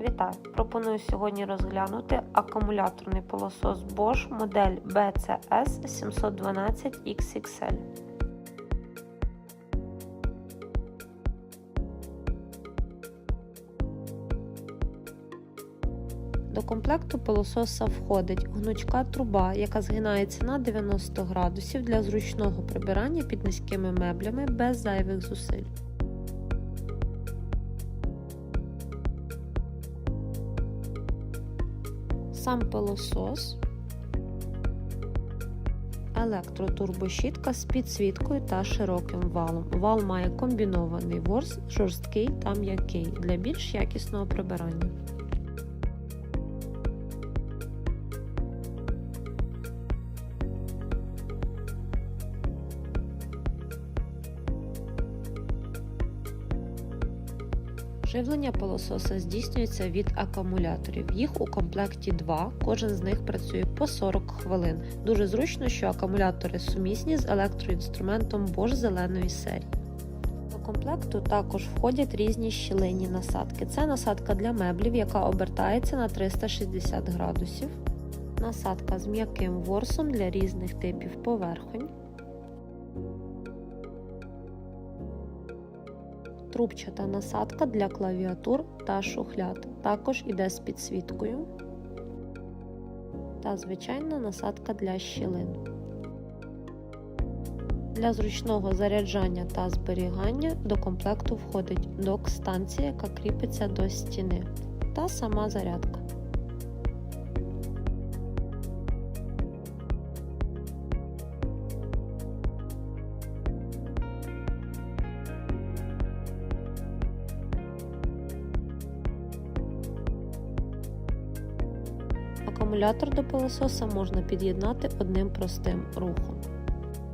Вітаю! Пропоную сьогодні розглянути акумуляторний пилосос Bosch модель BCS 712 XXL. До комплекту пилососа входить гнучка труба, яка згинається на 90 градусів для зручного прибирання під низькими меблями без зайвих зусиль. Сам пилосос, електротурбощітка з підсвіткою та широким валом. Вал має комбінований ворс, жорсткий та м'який для більш якісного прибирання. Живлення пилососа здійснюється від акумуляторів. Їх у комплекті два, кожен з них працює по 40 хвилин. Дуже зручно, що акумулятори сумісні з електроінструментом Bosch зеленої серії. До комплекту також входять різні щілинні насадки. Це насадка для меблів, яка обертається на 360 градусів, насадка з м'яким ворсом для різних типів поверхонь. Трубчата насадка для клавіатур та шухляд. Також іде з підсвіткою та звичайна насадка для щілин. Для зручного заряджання та зберігання до комплекту входить док-станція, яка кріпиться до стіни, та сама зарядка. Акумулятор до пилососа можна під'єднати одним простим рухом.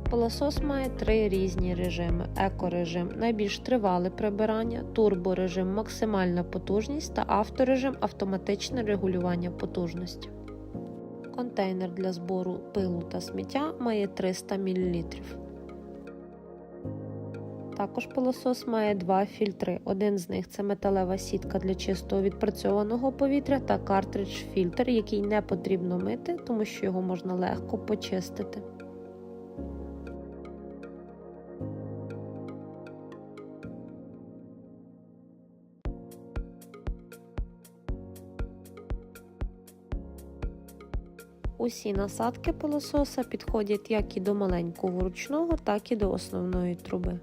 Пилосос має три різні режими: екорежим найбільш тривале прибирання, турборежим максимальна потужність та авторежим автоматичне регулювання потужності. Контейнер для збору пилу та сміття має 300 мл. Також пилосос має два фільтри. Один з них це металева сітка для чистого відпрацьованого повітря та картридж фільтр, який не потрібно мити, тому що його можна легко почистити. Усі насадки пилососа підходять як і до маленького ручного, так і до основної труби.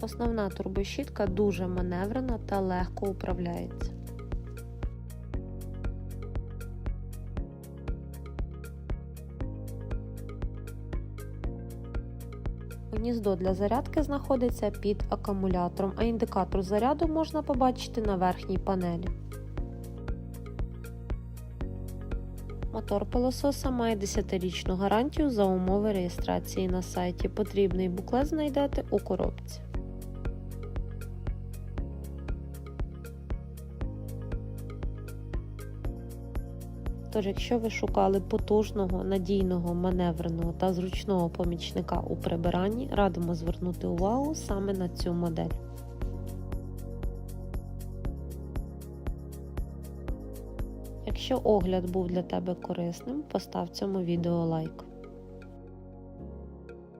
Основна турбощітка дуже маневрена та легко управляється. Гніздо для зарядки знаходиться під акумулятором, а індикатор заряду можна побачити на верхній панелі. Мотор пилососа має 10-річну гарантію за умови реєстрації на сайті. Потрібний буклет знайдете у коробці. Тож, якщо ви шукали потужного, надійного, маневреного та зручного помічника у прибиранні, радимо звернути увагу саме на цю модель. Якщо огляд був для тебе корисним, постав цьому відео лайк.